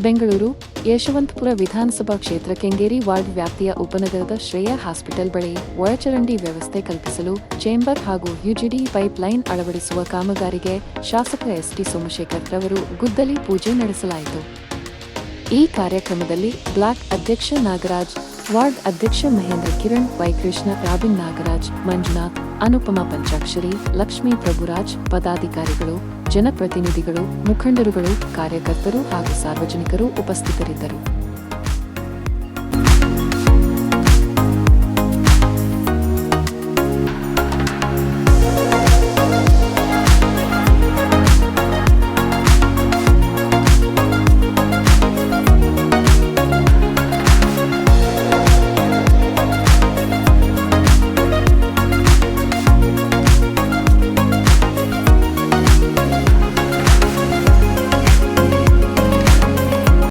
ಬೆಂಗಳೂರು ಯಶವಂತಪುರ ವಿಧಾನಸಭಾ ಕ್ಷೇತ್ರ ಕೆಂಗೇರಿ ವಾರ್ಡ್ ವ್ಯಾಪ್ತಿಯ ಉಪನಗರದ ಶ್ರೇಯ ಹಾಸ್ಪಿಟಲ್ ಬಳಿ ಒಳಚರಂಡಿ ವ್ಯವಸ್ಥೆ ಕಲ್ಪಿಸಲು ಚೇಂಬರ್ ಹಾಗೂ ಯುಜಿಡಿ ಪೈಪ್ ಲೈನ್ ಅಳವಡಿಸುವ ಕಾಮಗಾರಿಗೆ ಶಾಸಕ ಎಸ್ಟಿ ಸೋಮಶೇಖರ್ ರವರು ಗುದ್ದಲಿ ಪೂಜೆ ನಡೆಸಲಾಯಿತು. ಈ ಕಾರ್ಯಕ್ರಮದಲ್ಲಿ ಬ್ಲಾಕ್ ಅಧ್ಯಕ್ಷ ನಾಗರಾಜ್ ವಾರ್ಡ್ ಅಧ್ಯಕ್ಷ ಮಹೇಂದ್ರ ಕಿರಣ್ ವೈಕೃಷ್ಣ ರಾಬಿನ್ ನಾಗರಾಜ್, ಮಂಜುನಾಥ್, ಅನುಪಮ ಪಂಚಾಕ್ಷರಿ, ಲಕ್ಷ್ಮೀ ಪ್ರಭುರಾಜ್, ಪದಾಧಿಕಾರಿಗಳು, ಜನಪ್ರತಿನಿಧಿಗಳು, ಮುಖಂಡರುಗಳು, ಕಾರ್ಯಕರ್ತರು ಹಾಗೂ ಸಾರ್ವಜನಿಕರು ಉಪಸ್ಥಿತರಿದ್ದರು.